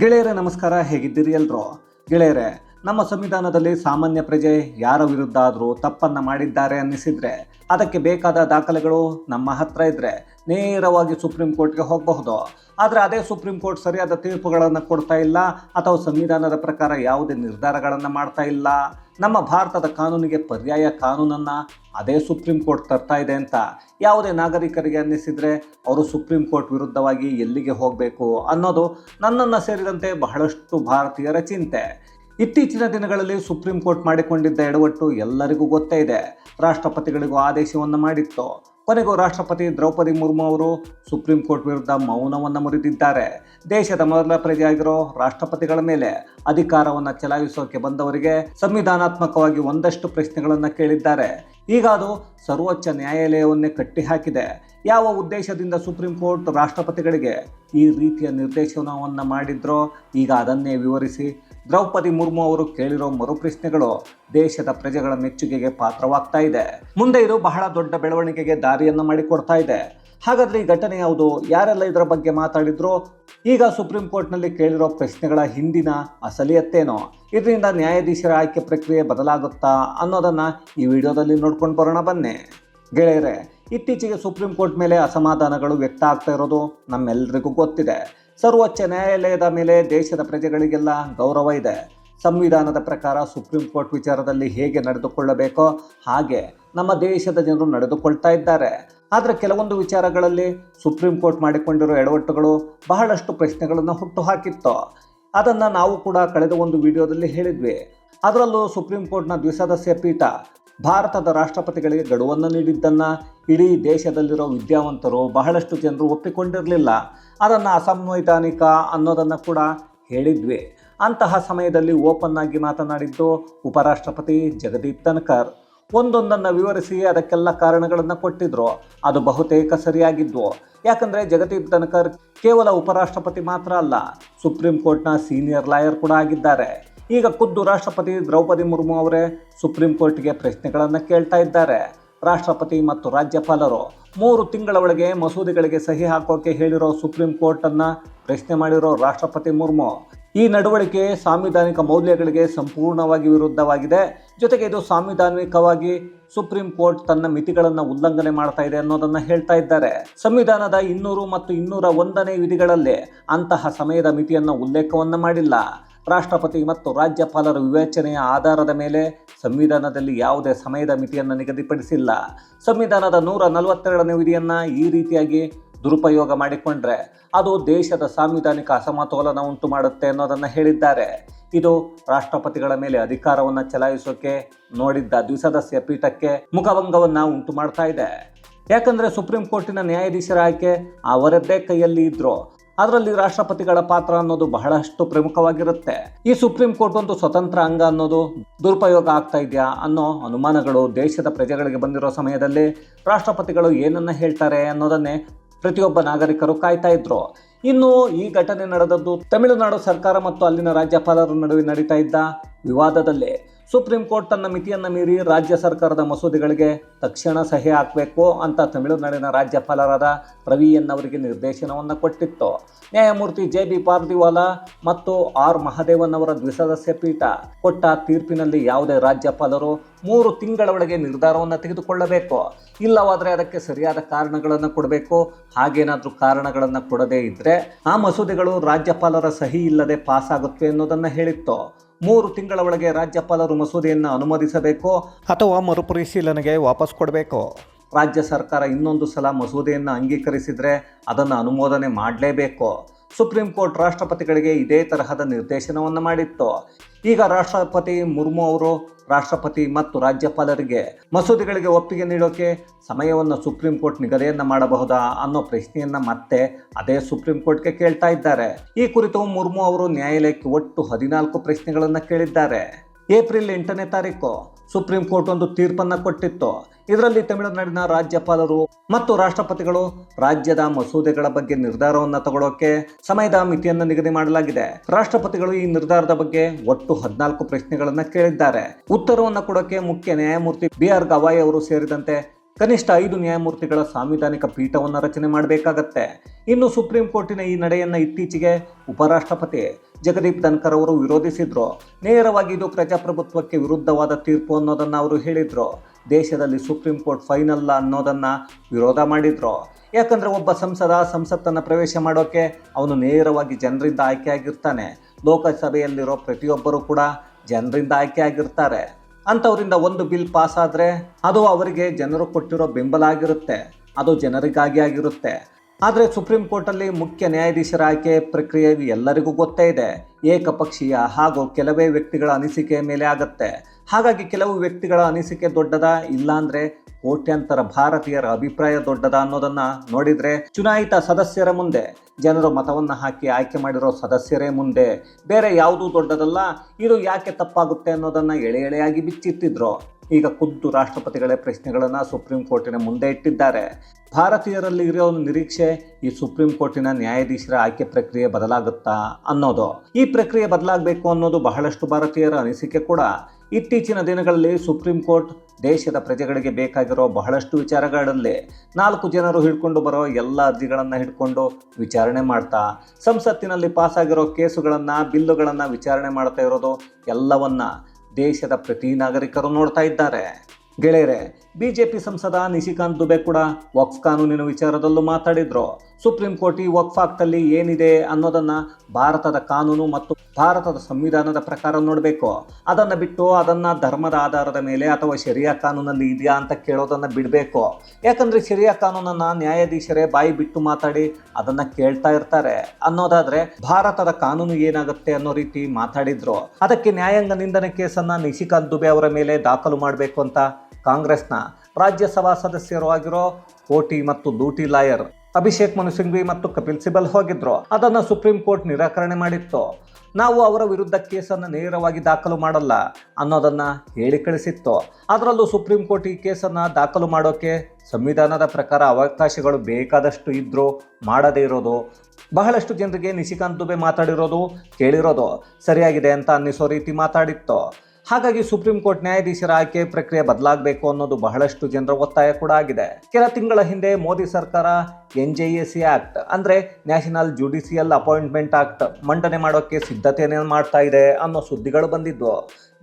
ಗೆಳೆಯರೇ, ನಮಸ್ಕಾರ. ಹೇಗಿದ್ದೀರಿ ಎಲ್ರು? ಗೆಳೆಯರೇ, ನಮ್ಮ ಸಂವಿಧಾನದಲ್ಲಿ ಸಾಮಾನ್ಯ ಪ್ರಜೆ ಯಾರ ವಿರುದ್ಧ ಆದರೂ ತಪ್ಪನ್ನ ಮಾಡಿದ್ದಾರೆ ಅನ್ನಿಸಿದ್ರೆ ಅದಕ್ಕೆ ಬೇಕಾದ ದಾಖಲೆಗಳು ನಮ್ಮ ಹತ್ರ ಇದ್ರೆ ನೇರವಾಗಿ ಸುಪ್ರೀಂ ಕೋರ್ಟ್ಗೆ ಹೋಗಬಹುದು. ಆದರೆ ಅದೇ ಸುಪ್ರೀಂ ಕೋರ್ಟ್ ಸರಿಯಾದ ತೀರ್ಪುಗಳನ್ನು ಕೊಡ್ತಾ ಇಲ್ಲ, ಅಥವಾ ಸಂವಿಧಾನದ ಪ್ರಕಾರ ಯಾವುದೇ ನಿರ್ಧಾರಗಳನ್ನು ಮಾಡ್ತಾ ಇಲ್ಲ. ನಮ್ಮ ಭಾರತದ ಕಾನೂನಿಗೆ ಪರ್ಯಾಯ ಕಾನೂನನ್ನು ಅದೇ ಸುಪ್ರೀಂ ಕೋರ್ಟ್ ತರ್ತಾ ಇದೆ ಅಂತ. ಯಾವುದೇ ನಾಗರಿಕರಿಗೆ ಅನ್ನಿಸಿದರೆ ಅವರು ಸುಪ್ರೀಂ ಕೋರ್ಟ್ ವಿರುದ್ಧವಾಗಿ ಎಲ್ಲಿಗೆ ಹೋಗಬೇಕು ಅನ್ನೋದು ನನ್ನನ್ನು ಸೇರಿದಂತೆ ಬಹಳಷ್ಟು ಭಾರತೀಯರ ಚಿಂತೆ. ಇತ್ತೀಚಿನ ದಿನಗಳಲ್ಲಿ ಸುಪ್ರೀಂ ಕೋರ್ಟ್ ಮಾಡಿಕೊಂಡಿದ್ದ ಎಡವಟ್ಟು ಎಲ್ಲರಿಗೂ ಗೊತ್ತೇ ಇದೆ. ರಾಷ್ಟ್ರಪತಿಗಳಿಗೂ ಆದೇಶವನ್ನು ಮಾಡಿತ್ತು. ಕೊನೆಗೂ ರಾಷ್ಟ್ರಪತಿ ದ್ರೌಪದಿ ಮುರ್ಮು ಅವರು ಸುಪ್ರೀಂ ಕೋರ್ಟ್ ವಿರುದ್ಧ ಮೌನವನ್ನು ಮುರಿದಿದ್ದಾರೆ. ದೇಶದ ಮೊದಲ ಪ್ರಜೆಯಾಗಿರೋ ರಾಷ್ಟ್ರಪತಿಗಳ ಮೇಲೆ ಅಧಿಕಾರವನ್ನು ಚಲಾಯಿಸೋಕೆ ಬಂದವರಿಗೆ ಸಂವಿಧಾನಾತ್ಮಕವಾಗಿ ಒಂದಷ್ಟು ಪ್ರಶ್ನೆಗಳನ್ನು ಕೇಳಿದ್ದಾರೆ. ಈಗ ಅದು ಸರ್ವೋಚ್ಚ ನ್ಯಾಯಾಲಯವನ್ನೇ ಕಟ್ಟಿಹಾಕಿದೆ. ಯಾವ ಉದ್ದೇಶದಿಂದ ಸುಪ್ರೀಂ ಕೋರ್ಟ್ ರಾಷ್ಟ್ರಪತಿಗಳಿಗೆ ಈ ರೀತಿಯ ನಿರ್ದೇಶನವನ್ನು ಮಾಡಿದ್ರೋ ಈಗ ಅದನ್ನೇ ವಿವರಿಸಿ ದ್ರೌಪದಿ ಮುರ್ಮು ಅವರು ಕೇಳಿರೋ ಮರುಪ್ರಶ್ನೆಗಳು ದೇಶದ ಪ್ರಜೆಗಳ ಮೆಚ್ಚುಗೆಗೆ ಪಾತ್ರವಾಗ್ತಾ ಇದೆ. ಮುಂದೆ ಇದು ಬಹಳ ದೊಡ್ಡ ಬೆಳವಣಿಗೆಗೆ ದಾರಿಯನ್ನು ಮಾಡಿಕೊಡ್ತಾ ಇದೆ. ಹಾಗಾದ್ರೆ ಈ ಘಟನೆ ಯಾವುದು? ಯಾರೆಲ್ಲ ಇದರ ಬಗ್ಗೆ ಮಾತಾಡಿದ್ರು? ಈಗ ಸುಪ್ರೀಂ ಕೋರ್ಟ್ನಲ್ಲಿ ಕೇಳಿರೋ ಪ್ರಶ್ನೆಗಳ ಹಿಂದಿನ ಅಸಲಿಯತ್ತೇನೋ? ಇದರಿಂದ ನ್ಯಾಯಾಧೀಶರ ಆಯ್ಕೆ ಪ್ರಕ್ರಿಯೆ ಬದಲಾಗುತ್ತಾ ಅನ್ನೋದನ್ನ ಈ ವಿಡಿಯೋದಲ್ಲಿ ನೋಡ್ಕೊಂಡು ಬರೋಣ ಬನ್ನಿ. ಗೆಳೆಯರೆ, ಇತ್ತೀಚೆಗೆ ಸುಪ್ರೀಂ ಕೋರ್ಟ್ ಮೇಲೆ ಅಸಮಾಧಾನಗಳು ವ್ಯಕ್ತ ಆಗ್ತಾ ಇರೋದು ನಮ್ಮೆಲ್ಲರಿಗೂ ಗೊತ್ತಿದೆ. ಸರ್ವೋಚ್ಚ ನ್ಯಾಯಾಲಯದ ಮೇಲೆ ದೇಶದ ಪ್ರಜೆಗಳಿಗೆಲ್ಲ ಗೌರವ ಇದೆ. ಸಂವಿಧಾನದ ಪ್ರಕಾರ ಸುಪ್ರೀಂ ಕೋರ್ಟ್ ವಿಚಾರದಲ್ಲಿ ಹೇಗೆ ನಡೆದುಕೊಳ್ಳಬೇಕೋ ಹಾಗೆ ನಮ್ಮ ದೇಶದ ಜನರು ನಡೆದುಕೊಳ್ತಾ ಇದ್ದಾರೆ. ಆದರೆ ಕೆಲವೊಂದು ವಿಚಾರಗಳಲ್ಲಿ ಸುಪ್ರೀಂ ಕೋರ್ಟ್ ಮಾಡಿಕೊಂಡಿರೋ ಎಡವಟ್ಟುಗಳು ಬಹಳಷ್ಟು ಪ್ರಶ್ನೆಗಳನ್ನು ಹುಟ್ಟುಹಾಕಿತ್ತು. ಅದನ್ನು ನಾವು ಕೂಡ ಕಳೆದ ಒಂದು ವಿಡಿಯೋದಲ್ಲಿ ಹೇಳಿದ್ವಿ. ಅದರಲ್ಲೂ ಸುಪ್ರೀಂ ಕೋರ್ಟ್ನ ದ್ವಿಸದಸ್ಯ ಪೀಠ ಭಾರತದ ರಾಷ್ಟ್ರಪತಿಗಳಿಗೆ ಗಡುವನ್ನು ನೀಡಿದ್ದನ್ನು ಇಡೀ ದೇಶದಲ್ಲಿರೋ ವಿದ್ಯಾವಂತರು ಬಹಳಷ್ಟು ಜನರು ಒಪ್ಪಿಕೊಂಡಿರಲಿಲ್ಲ. ಅದನ್ನು ಅಸಂವೈಧಾನಿಕ ಅನ್ನೋದನ್ನು ಕೂಡ ಹೇಳಿದ್ವಿ. ಅಂತಹ ಸಮಯದಲ್ಲಿ ಓಪನ್ ಆಗಿ ಮಾತನಾಡಿದ್ದು ಉಪರಾಷ್ಟ್ರಪತಿ ಜಗದೀಪ್ ಧನ್ಕರ್. ಒಂದೊಂದನ್ನು ವಿವರಿಸಿ ಅದಕ್ಕೆಲ್ಲ ಕಾರಣಗಳನ್ನು ಕೊಟ್ಟಿದ್ರು. ಅದು ಬಹುತೇಕ ಸರಿಯಾಗಿದ್ವು. ಯಾಕಂದರೆ ಜಗದೀಪ್ ಧನ್ಕರ್ ಕೇವಲ ಉಪರಾಷ್ಟ್ರಪತಿ ಮಾತ್ರ ಅಲ್ಲ, ಸುಪ್ರೀಂ ಕೋರ್ಟ್ನ ಸೀನಿಯರ್ ಲಾಯರ್ ಕೂಡ ಆಗಿದ್ದಾರೆ. ಈಗ ಖುದ್ದು ರಾಷ್ಟ್ರಪತಿ ದ್ರೌಪದಿ ಮುರ್ಮು ಅವರೇ ಸುಪ್ರೀಂ ಕೋರ್ಟ್ಗೆ ಪ್ರಶ್ನೆಗಳನ್ನು ಕೇಳ್ತಾ ಇದ್ದಾರೆ. ರಾಷ್ಟ್ರಪತಿ ಮತ್ತು ರಾಜ್ಯಪಾಲರು ಮೂರು ತಿಂಗಳ ಒಳಗೆ ಮಸೂದೆಗಳಿಗೆ ಸಹಿ ಹಾಕೋಕೆ ಹೇಳಿರೋ ಸುಪ್ರೀಂ ಕೋರ್ಟನ್ನು ಪ್ರಶ್ನೆ ಮಾಡಿರೋ ರಾಷ್ಟ್ರಪತಿ ಮುರ್ಮು, ಈ ನಡವಳಿಕೆ ಸಾಂವಿಧಾನಿಕ ಮೌಲ್ಯಗಳಿಗೆ ಸಂಪೂರ್ಣವಾಗಿ ವಿರುದ್ಧವಾಗಿದೆ. ಜೊತೆಗೆ ಇದು ಸಾಂವಿಧಾನಿಕವಾಗಿ ಸುಪ್ರೀಂ ಕೋರ್ಟ್ ತನ್ನ ಮಿತಿಗಳನ್ನು ಉಲ್ಲಂಘನೆ ಮಾಡ್ತಾ ಇದೆ ಅನ್ನೋದನ್ನ ಹೇಳ್ತಾ ಇದ್ದಾರೆ. ಸಂವಿಧಾನದ ಇನ್ನೂರು ಮತ್ತು ಇನ್ನೂರ ಒಂದನೇ ವಿಧಿಗಳಲ್ಲಿ ಅಂತಹ ಸಮಯದ ಮಿತಿಯನ್ನು ಉಲ್ಲೇಖವನ್ನು ಮಾಡಿಲ್ಲ. ರಾಷ್ಟ್ರಪತಿ ಮತ್ತು ರಾಜ್ಯಪಾಲರ ವಿವೇಚನೆಯ ಆಧಾರದ ಮೇಲೆ ಸಂವಿಧಾನದಲ್ಲಿ ಯಾವುದೇ ಸಮಯದ ಮಿತಿಯನ್ನು ನಿಗದಿಪಡಿಸಿಲ್ಲ. ಸಂವಿಧಾನದ ನೂರ ನಲವತ್ತೆರಡನೇ ವಿಧಿಯನ್ನು ಈ ರೀತಿಯಾಗಿ ದುರುಪಯೋಗ ಮಾಡಿಕೊಂಡ್ರೆ ಅದು ದೇಶದ ಸಾಂವಿಧಾನಿಕ ಅಸಮತೋಲನ ಉಂಟು ಮಾಡುತ್ತೆ ಅನ್ನೋದನ್ನು ಹೇಳಿದ್ದಾರೆ. ಇದು ರಾಷ್ಟ್ರಪತಿಗಳ ಮೇಲೆ ಅಧಿಕಾರವನ್ನು ಚಲಾಯಿಸೋಕೆ, ನೋಡಿದ್ದ ದ್ವಿಸದಸ್ಯ ಪೀಠಕ್ಕೆ ಮುಖಭಂಗವನ್ನು ಉಂಟು ಮಾಡ್ತಾ ಇದೆ. ಯಾಕಂದರೆ ಸುಪ್ರೀಂ ಕೋರ್ಟಿನ ನ್ಯಾಯಾಧೀಶರ ಆಯ್ಕೆ ಅವರದ್ದೇ ಕೈಯಲ್ಲಿ ಇದ್ರು ಅದರಲ್ಲಿ ರಾಷ್ಟ್ರಪತಿಗಳ ಪಾತ್ರ ಅನ್ನೋದು ಬಹಳಷ್ಟು ಪ್ರಮುಖವಾಗಿರುತ್ತೆ. ಈ ಸುಪ್ರೀಂ ಕೋರ್ಟ್ ಒಂದು ಸ್ವತಂತ್ರ ಅಂಗ ಅನ್ನೋದು ದುರುಪಯೋಗ ಆಗ್ತಾ ಇದೆಯಾ ಅನ್ನೋ ಅನುಮಾನಗಳು ದೇಶದ ಪ್ರಜೆಗಳಿಗೆ ಬಂದಿರೋ ಸಮಯದಲ್ಲಿ ರಾಷ್ಟ್ರಪತಿಗಳು ಏನನ್ನ ಹೇಳ್ತಾರೆ ಅನ್ನೋದನ್ನೇ ಪ್ರತಿಯೊಬ್ಬ ನಾಗರಿಕರು ಕಾಯ್ತಾ ಇದ್ರು. ಇನ್ನು ಈ ಘಟನೆ ನಡೆದದ್ದು ತಮಿಳುನಾಡು ಸರ್ಕಾರ ಮತ್ತು ಅಲ್ಲಿನ ರಾಜ್ಯಪಾಲರ ನಡುವೆ ನಡೀತಾ ಇದ್ದ ವಿವಾದದಲ್ಲಿ ಸುಪ್ರೀಂ ಕೋರ್ಟ್ ತನ್ನ ಮಿತಿಯನ್ನು ಮೀರಿ ರಾಜ್ಯ ಸರ್ಕಾರದ ಮಸೂದೆಗಳಿಗೆ ತಕ್ಷಣ ಸಹಿ ಹಾಕಬೇಕು ಅಂತ ತಮಿಳುನಾಡಿನ ರಾಜ್ಯಪಾಲರಾದ ಪ್ರವೀಯನ್ ಅವರಿಗೆ ನಿರ್ದೇಶನವನ್ನು ಕೊಟ್ಟಿತ್ತು. ನ್ಯಾಯಮೂರ್ತಿ ಜೆ ಬಿ ಪಾರ್ದಿವಾಲಾ ಮತ್ತು ಆರ್ ಮಹದೇವನ್ ಅವರ ದ್ವಿಸದಸ್ಯ ಪೀಠ ಕೊಟ್ಟ ತೀರ್ಪಿನಲ್ಲಿ ಯಾವುದೇ ರಾಜ್ಯಪಾಲರು ಮೂರು ತಿಂಗಳ ಒಳಗೆ ನಿರ್ಧಾರವನ್ನು ತೆಗೆದುಕೊಳ್ಳಬೇಕು. ಇಲ್ಲವಾದರೆ ಅದಕ್ಕೆ ಸರಿಯಾದ ಕಾರಣಗಳನ್ನು ಕೊಡಬೇಕು. ಹಾಗೇನಾದರೂ ಕಾರಣಗಳನ್ನು ಕೊಡದೇ ಇದ್ದರೆ ಆ ಮಸೂದೆಗಳು ರಾಜ್ಯಪಾಲರ ಸಹಿ ಇಲ್ಲದೆ ಪಾಸ್ ಆಗುತ್ತವೆ ಅನ್ನೋದನ್ನು ಹೇಳಿತ್ತು. ಮೂರು ತಿಂಗಳ ಒಳಗೆ ರಾಜ್ಯಪಾಲರು ಮಸೂದೆಯನ್ನು ಅನುಮೋದಿಸಬೇಕು ಅಥವಾ ಮರುಪರಿಶೀಲನೆಗೆ ವಾಪಸ್ ಕೊಡಬೇಕು. ರಾಜ್ಯ ಸರ್ಕಾರ ಇನ್ನೊಂದು ಸಲ ಮಸೂದೆಯನ್ನು ಅಂಗೀಕರಿಸಿದರೆ ಅದನ್ನು ಅನುಮೋದನೆ ಮಾಡಲೇಬೇಕು. ಸುಪ್ರೀಂ ಕೋರ್ಟ್ ರಾಷ್ಟ್ರಪತಿಗಳಿಗೆ ಇದೇ ತರಹದ ನಿರ್ದೇಶನವನ್ನು ಮಾಡಿತ್ತು. ಈಗ ರಾಷ್ಟ್ರಪತಿ ಮುರ್ಮು ಅವರು, ರಾಷ್ಟ್ರಪತಿ ಮತ್ತು ರಾಜ್ಯಪಾಲರಿಗೆ ಮಸೂದೆಗಳಿಗೆ ಒಪ್ಪಿಗೆ ನೀಡೋಕೆ ಸಮಯವನ್ನು ಸುಪ್ರೀಂ ಕೋರ್ಟ್ ನಿಗದಿಯನ್ನು ಮಾಡಬಹುದಾ ಅನ್ನೋ ಪ್ರಶ್ನೆಯನ್ನು ಮತ್ತೆ ಅದೇ ಸುಪ್ರೀಂ ಕೋರ್ಟ್ಗೆ ಕೇಳ್ತಾ ಇದ್ದಾರೆ. ಈ ಕುರಿತು ಮುರ್ಮು ಅವರು ನ್ಯಾಯಾಲಯಕ್ಕೆ ಒಟ್ಟು ಹದಿನಾಲ್ಕು ಪ್ರಶ್ನೆಗಳನ್ನು ಕೇಳಿದ್ದಾರೆ. ಏಪ್ರಿಲ್ ಎಂಟನೇ ತಾರೀಕು ಸುಪ್ರೀಂ ಕೋರ್ಟ್ ಒಂದು ತೀರ್ಪನ್ನು ಕೊಟ್ಟಿತ್ತು. ಇದರಲ್ಲಿ ತಮಿಳುನಾಡಿನ ರಾಜ್ಯಪಾಲರು ಮತ್ತು ರಾಷ್ಟ್ರಪತಿಗಳು ರಾಜ್ಯದ ಮಸೂದೆಗಳ ಬಗ್ಗೆ ನಿರ್ಧಾರವನ್ನು ತಗೊಳ್ಳೋಕೆ ಸಮಯದ ಮಿತಿಯನ್ನು ನಿಗದಿ ಮಾಡಲಾಗಿದೆ. ರಾಷ್ಟ್ರಪತಿಗಳು ಈ ನಿರ್ಧಾರದ ಬಗ್ಗೆ ಒಟ್ಟು ಹದಿನಾಲ್ಕು ಪ್ರಶ್ನೆಗಳನ್ನು ಕೇಳಿದ್ದಾರೆ. ಉತ್ತರವನ್ನು ಕೊಡೋಕೆ ಮುಖ್ಯ ನ್ಯಾಯಮೂರ್ತಿ ಬಿ ಆರ್ ಗವಾಯ್ ಅವರು ಸೇರಿದಂತೆ ಕನಿಷ್ಠ ಐದು ನ್ಯಾಯಮೂರ್ತಿಗಳ ಸಾಂವಿಧಾನಿಕ ಪೀಠವನ್ನು ರಚನೆ ಮಾಡಬೇಕಾಗತ್ತೆ. ಇನ್ನು ಸುಪ್ರೀಂ ಕೋರ್ಟಿನ ಈ ನಡೆಯನ್ನು ಇತ್ತೀಚೆಗೆ ಉಪರಾಷ್ಟ್ರಪತಿ ಜಗದೀಪ್ ಧನ್ಕರ್ ಅವರು ವಿರೋಧಿಸಿದ್ರು. ನೇರವಾಗಿ ಇದು ಪ್ರಜಾಪ್ರಭುತ್ವಕ್ಕೆ ವಿರುದ್ಧವಾದ ತೀರ್ಪು ಅನ್ನೋದನ್ನು ಅವರು ಹೇಳಿದರು. ದೇಶದಲ್ಲಿ ಸುಪ್ರೀಂ ಕೋರ್ಟ್ ಫೈನಲ್ ಅನ್ನೋದನ್ನು ವಿರೋಧ ಮಾಡಿದರು. ಯಾಕಂದರೆ ಒಬ್ಬ ಸಂಸದ ಸಂಸತ್ತನ್ನು ಪ್ರವೇಶ ಮಾಡೋಕ್ಕೆ ಅವನು ನೇರವಾಗಿ ಜನರಿಂದ ಆಯ್ಕೆಯಾಗಿರ್ತಾನೆ ಲೋಕಸಭೆಯಲ್ಲಿರೋ ಪ್ರತಿಯೊಬ್ಬರೂ ಕೂಡ ಜನರಿಂದ ಆಯ್ಕೆಯಾಗಿರ್ತಾರೆ ಅಂಥವರಿಂದ ಒಂದು ಬಿಲ್ ಪಾಸ್ ಆದರೆ ಅದು ಅವರಿಗೆ ಜನರು ಕೊಟ್ಟಿರೋ ಬೆಂಬಲ ಆಗಿರುತ್ತೆ. ಅದು ಜನರಿಗಾಗಿ ಆಗಿರುತ್ತೆ. ಆದರೆ ಸುಪ್ರೀಂ ಕೋರ್ಟಲ್ಲಿ ಮುಖ್ಯ ನ್ಯಾಯಾಧೀಶರ ಆಯ್ಕೆ ಪ್ರಕ್ರಿಯೆ ಎಲ್ಲರಿಗೂ ಗೊತ್ತೇ ಇದೆ. ಏಕಪಕ್ಷೀಯ ಹಾಗೂ ಕೆಲವೇ ವ್ಯಕ್ತಿಗಳ ಅನಿಸಿಕೆ ಮೇಲೆ ಆಗತ್ತೆ. ಹಾಗಾಗಿ ಕೆಲವು ವ್ಯಕ್ತಿಗಳ ಅನಿಸಿಕೆ ದೊಡ್ಡದ ಇಲ್ಲಾಂದ್ರೆ ಕೋಟ್ಯಾಂತರ ಭಾರತೀಯರ ಅಭಿಪ್ರಾಯ ದೊಡ್ಡದ ಅನ್ನೋದನ್ನ ನೋಡಿದ್ರೆ ಚುನಾಯಿತ ಸದಸ್ಯರ ಮುಂದೆ, ಜನರು ಮತವನ್ನು ಹಾಕಿ ಆಯ್ಕೆ ಮಾಡಿರೋ ಸದಸ್ಯರೇ ಮುಂದೆ. ಬೇರೆ ಯಾವುದೂ ದೊಡ್ಡದಲ್ಲ, ಇದು ಯಾಕೆ ತಪ್ಪಾಗುತ್ತೆ ಅನ್ನೋದನ್ನ ಎಳೆ ಎಳೆಯಾಗಿ ಬಿಚ್ಚಿಟ್ಟಿದ್ರು. ಈಗ ಖುದ್ದು ರಾಷ್ಟ್ರಪತಿಗಳೇ ಪ್ರಶ್ನೆಗಳನ್ನು ಸುಪ್ರೀಂ ಕೋರ್ಟಿನ ಮುಂದೆ ಇಟ್ಟಿದ್ದಾರೆ. ಭಾರತೀಯರಲ್ಲಿ ಇರೋ ನಿರೀಕ್ಷೆ ಈ ಸುಪ್ರೀಂ ಕೋರ್ಟಿನ ನ್ಯಾಯಾಧೀಶರ ಆಯ್ಕೆ ಪ್ರಕ್ರಿಯೆ ಬದಲಾಗುತ್ತಾ ಅನ್ನೋದು. ಈ ಪ್ರಕ್ರಿಯೆ ಬದಲಾಗಬೇಕು ಅನ್ನೋದು ಬಹಳಷ್ಟು ಭಾರತೀಯರ ಅನಿಸಿಕೆ ಕೂಡ. ಇತ್ತೀಚಿನ ದಿನಗಳಲ್ಲಿ ಸುಪ್ರೀಂ ಕೋರ್ಟ್ ದೇಶದ ಪ್ರಜೆಗಳಿಗೆ ಬೇಕಾಗಿರೋ ಬಹಳಷ್ಟು ವಿಚಾರಗಳಲ್ಲಿ ನಾಲ್ಕು ಜನರು ಹಿಡ್ಕೊಂಡು ಬರೋ ಎಲ್ಲ ಅರ್ಜಿಗಳನ್ನು ಹಿಡ್ಕೊಂಡು ವಿಚಾರಣೆ ಮಾಡ್ತಾ, ಸಂಸತ್ತಿನಲ್ಲಿ ಪಾಸಾಗಿರೋ ಕೇಸುಗಳನ್ನು, ಬಿಲ್ಲುಗಳನ್ನು ವಿಚಾರಣೆ ಮಾಡ್ತಾ ಇರೋದು ಎಲ್ಲವನ್ನ ದೇಶದ ಪ್ರತಿ ನಾಗರಿಕರು ನೋಡ್ತಾ ಇದ್ದಾರೆ. ಗೆಳೆಯರೆ ಬಿಜೆಪಿ ಸಂಸದ ನಿಶಿಕಾಂತ್ ದುಬೆ ಕೂಡ ವಕ್ಫ್ ಕಾನೂನಿನ ವಿಚಾರದಲ್ಲೂ ಮಾತಾಡಿದ್ರು. ಸುಪ್ರೀಂ ಕೋರ್ಟ್ ಈ ವಕ್ಫ್ ಆಕ್ಟಲ್ಲಿ ಏನಿದೆ ಅನ್ನೋದನ್ನ ಭಾರತದ ಕಾನೂನು ಮತ್ತು ಭಾರತದ ಸಂವಿಧಾನದ ಪ್ರಕಾರ ನೋಡಬೇಕು. ಅದನ್ನು ಬಿಟ್ಟು ಅದನ್ನ ಧರ್ಮದ ಆಧಾರದ ಮೇಲೆ ಅಥವಾ ಶರಿಯಾ ಕಾನೂನಲ್ಲಿ ಇದೆಯಾ ಅಂತ ಕೇಳೋದನ್ನ ಬಿಡಬೇಕು. ಯಾಕಂದ್ರೆ ಶರಿಯಾ ಕಾನೂನನ್ನ ನ್ಯಾಯಾಧೀಶರೇ ಬಾಯಿ ಬಿಟ್ಟು ಮಾತಾಡಿ ಅದನ್ನ ಕೇಳ್ತಾ ಇರ್ತಾರೆ. ಅನ್ನೋದಾದ್ರೆ ಭಾರತದ ಕಾನೂನು ಏನಾಗುತ್ತೆ ಅನ್ನೋ ರೀತಿ ಮಾತಾಡಿದ್ರು. ಅದಕ್ಕೆ ನ್ಯಾಯಾಂಗ ನಿಂದನೆ ಕೇಸನ್ನ ನಿಶಿಕಾಂತ್ ದುಬೆ ಅವರ ಮೇಲೆ ದಾಖಲು ಮಾಡಬೇಕು ಅಂತ ಕಾಂಗ್ರೆಸ್ನ ರಾಜ್ಯಸಭಾ ಸದಸ್ಯರು ಆಗಿರೋ ಕೋಟಿ ಮತ್ತು ಲೂಟಿ ಲಾಯರ್ ಅಭಿಷೇಕ್ ಮನು ಸಿಂಘ್ವಿ ಮತ್ತು ಕಪಿಲ್ ಸಿಬಲ್ ಹೋಗಿದ್ರು. ಅದನ್ನು ಸುಪ್ರೀಂ ಕೋರ್ಟ್ ನಿರಾಕರಣೆ ಮಾಡಿತ್ತು. ನಾವು ಅವರ ವಿರುದ್ಧ ಕೇಸನ್ನು ನೇರವಾಗಿ ದಾಖಲು ಮಾಡಲ್ಲ ಅನ್ನೋದನ್ನು ಹೇಳಿ ಕಳಿಸಿತ್ತು. ಅದರಲ್ಲೂ ಸುಪ್ರೀಂ ಕೋರ್ಟ್ ಈ ಕೇಸನ್ನು ದಾಖಲು ಮಾಡೋಕ್ಕೆ ಸಂವಿಧಾನದ ಪ್ರಕಾರ ಅವಕಾಶಗಳು ಬೇಕಾದಷ್ಟು ಇದ್ದರೂ ಮಾಡದೇ ಇರೋದು, ಬಹಳಷ್ಟು ಜನರಿಗೆ ನಿಶಿಕಾಂತ್ ದುಬೆ ಮಾತಾಡಿರೋದು ಕೇಳಿರೋದು, ಸರಿಯಾಗಿದೆ ಅಂತ ಅನ್ನಿಸೋ ರೀತಿ ಮಾತಾಡಿತ್ತು. ಹಾಗಾಗಿ ಸುಪ್ರೀಂ ಕೋರ್ಟ್ ನ್ಯಾಯಾಧೀಶರ ಆಯ್ಕೆ ಪ್ರಕ್ರಿಯೆ ಬದಲಾಗಬೇಕು ಅನ್ನೋದು ಬಹಳಷ್ಟು ಜನರ ಒತ್ತಾಯ ಕೂಡ ಆಗಿದೆ. ಕೆಲ ತಿಂಗಳ ಹಿಂದೆ ಮೋದಿ ಸರ್ಕಾರ N J A C act, ಅಂದ್ರೆ ನ್ಯಾಷನಲ್ ಜುಡಿಷಿಯಲ್ ಅಪಾಯಿಂಟ್ಮೆಂಟ್ ಆಕ್ಟ್ ಮಂಡನೆ ಮಾಡೋಕೆ ಸಿದ್ಧತೆಯನ್ನು ಮಾಡ್ತಾ ಇದೆ ಅನ್ನೋ ಸುದ್ದಿಗಳು ಬಂದಿದ್ವು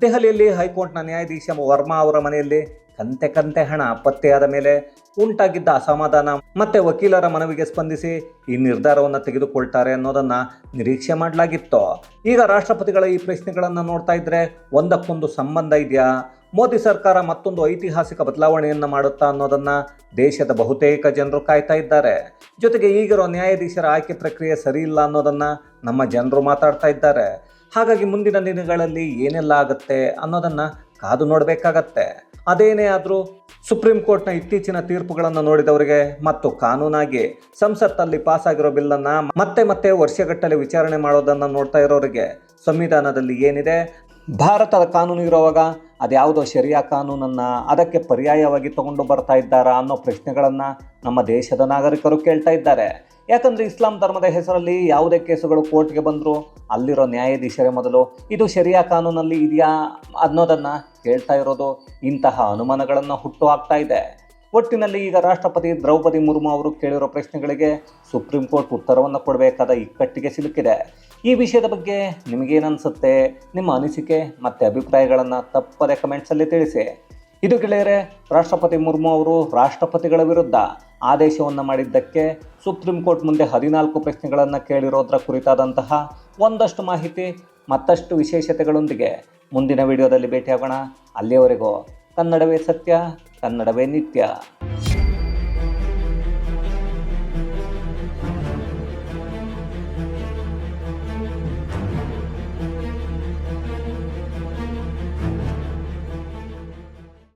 ದೆಹಲಿಯಲ್ಲಿ ಹೈಕೋರ್ಟ್ನ ನ್ಯಾಯಾಧೀಶ ವರ್ಮಾ ಅವರ ಮನೆಯಲ್ಲಿ ಕಂತೆ ಕಂತೆ ಹಣ ಪತ್ತೆಯಾದ ಮೇಲೆ ಉಂಟಾಗಿದ್ದ ಅಸಮಾಧಾನ ಮತ್ತೆ ವಕೀಲರ ಮನವಿಗೆ ಸ್ಪಂದಿಸಿ ಈ ನಿರ್ಧಾರವನ್ನು ತೆಗೆದುಕೊಳ್ತಾರೆ ಅನ್ನೋದನ್ನ ನಿರೀಕ್ಷೆ ಮಾಡಲಾಗಿತ್ತು. ಈಗ ರಾಷ್ಟ್ರಪತಿಗಳ ಈ ಪ್ರಶ್ನೆಗಳನ್ನು ನೋಡ್ತಾ ಇದ್ರೆ ಒಂದಕ್ಕೊಂದು ಸಂಬಂಧ ಇದೆಯಾ? ಮೋದಿ ಸರ್ಕಾರ ಮತ್ತೊಂದು ಐತಿಹಾಸಿಕ ಬದಲಾವಣೆಯನ್ನು ಮಾಡುತ್ತಾ ಅನ್ನೋದನ್ನ ದೇಶದ ಬಹುತೇಕ ಜನರು ಕಾಯ್ತಾ ಇದ್ದಾರೆ. ಜೊತೆಗೆ ಈಗಿರೋ ನ್ಯಾಯಾಧೀಶರ ಆಯ್ಕೆ ಪ್ರಕ್ರಿಯೆ ಸರಿ ಇಲ್ಲ ಅನ್ನೋದನ್ನ ನಮ್ಮ ಜನರು ಮಾತಾಡ್ತಾ ಇದ್ದಾರೆ. ಹಾಗಾಗಿ ಮುಂದಿನ ದಿನಗಳಲ್ಲಿ ಏನೆಲ್ಲ ಆಗುತ್ತೆ ಅನ್ನೋದನ್ನ ಕಾದು ನೋಡಬೇಕಾಗತ್ತೆ. ಅದೇನೇ ಆದರೂ ಸುಪ್ರೀಂ ಕೋರ್ಟ್ನ ಇತ್ತೀಚಿನ ತೀರ್ಪುಗಳನ್ನು ನೋಡಿದವರಿಗೆ ಮತ್ತು ಕಾನೂನಾಗಿ ಸಂಸತ್ತಲ್ಲಿ ಪಾಸಾಗಿರೋ ಬಿಲ್ಲನ್ನು ಮತ್ತೆ ಮತ್ತೆ ವರ್ಷಗಟ್ಟಲೆ ವಿಚಾರಣೆ ಮಾಡೋದನ್ನು ನೋಡ್ತಾ ಇರೋರಿಗೆ ಸಂವಿಧಾನದಲ್ಲಿ ಏನಿದೆ? ಭಾರತದ ಕಾನೂನು ಇರುವಾಗ ಅದ್ಯಾವುದೋ ಶರಿಯಾ ಕಾನೂನನ್ನು ಅದಕ್ಕೆ ಪರ್ಯಾಯವಾಗಿ ತಗೊಂಡು ಬರ್ತಾ ಇದ್ದಾರಾ ಅನ್ನೋ ಪ್ರಶ್ನೆಗಳನ್ನು ನಮ್ಮ ದೇಶದ ನಾಗರಿಕರು ಕೇಳ್ತಾ ಇದ್ದಾರೆ. ಯಾಕಂದರೆ ಇಸ್ಲಾಂ ಧರ್ಮದ ಹೆಸರಲ್ಲಿ ಯಾವುದೇ ಕೇಸುಗಳು ಕೋರ್ಟ್ಗೆ ಬಂದರೂ ಅಲ್ಲಿರೋ ನ್ಯಾಯಾಧೀಶರೇ ಮೊದಲು ಇದು ಶರಿಯಾ ಕಾನೂನಲ್ಲಿ ಇದೆಯಾ ಅನ್ನೋದನ್ನು ಕೇಳ್ತಾ ಇರೋದು ಇಂತಹ ಅನುಮಾನಗಳನ್ನು ಹುಟ್ಟು ಹಾಕ್ತಾ ಇದೆ. ಒಟ್ಟಿನಲ್ಲಿ ಈಗ ರಾಷ್ಟ್ರಪತಿ ದ್ರೌಪದಿ ಮುರ್ಮು ಅವರು ಕೇಳಿರೋ ಪ್ರಶ್ನೆಗಳಿಗೆ ಸುಪ್ರೀಂ ಕೋರ್ಟ್ ಉತ್ತರವನ್ನು ಕೊಡಬೇಕಾದ ಇಕ್ಕಟ್ಟಿಗೆ ಸಿಲುಕಿದೆ. ಈ ವಿಷಯದ ಬಗ್ಗೆ ನಿಮಗೇನನ್ಸುತ್ತೆ, ನಿಮ್ಮ ಅನಿಸಿಕೆ ಮತ್ತು ಅಭಿಪ್ರಾಯಗಳನ್ನು ತಪ್ಪದೆ ಕಮೆಂಟ್ಸಲ್ಲಿ ತಿಳಿಸಿ. ಇದು ಗೆಳೆಯರೆ, ರಾಷ್ಟ್ರಪತಿ ಮುರ್ಮು ಅವರು ರಾಷ್ಟ್ರಪತಿಗಳ ವಿರುದ್ಧ ಆದೇಶವನ್ನು ಮಾಡಿದ್ದಕ್ಕೆ ಸುಪ್ರೀಂ ಕೋರ್ಟ್ ಮುಂದೆ ಹದಿನಾಲ್ಕು ಪ್ರಶ್ನೆಗಳನ್ನು ಕೇಳಿರೋದ್ರ ಕುರಿತಾದಂತಹ ಒಂದಷ್ಟು ಮಾಹಿತಿ, ಮತ್ತಷ್ಟು ವಿಶೇಷತೆಗಳೊಂದಿಗೆ ಮುಂದಿನ ವಿಡಿಯೋದಲ್ಲಿ ಭೇಟಿಯಾಗೋಣ. ಅಲ್ಲಿಯವರೆಗೂ ಕನ್ನಡವೇ ಸತ್ಯ, ಕನ್ನಡವೇ ನಿತ್ಯ.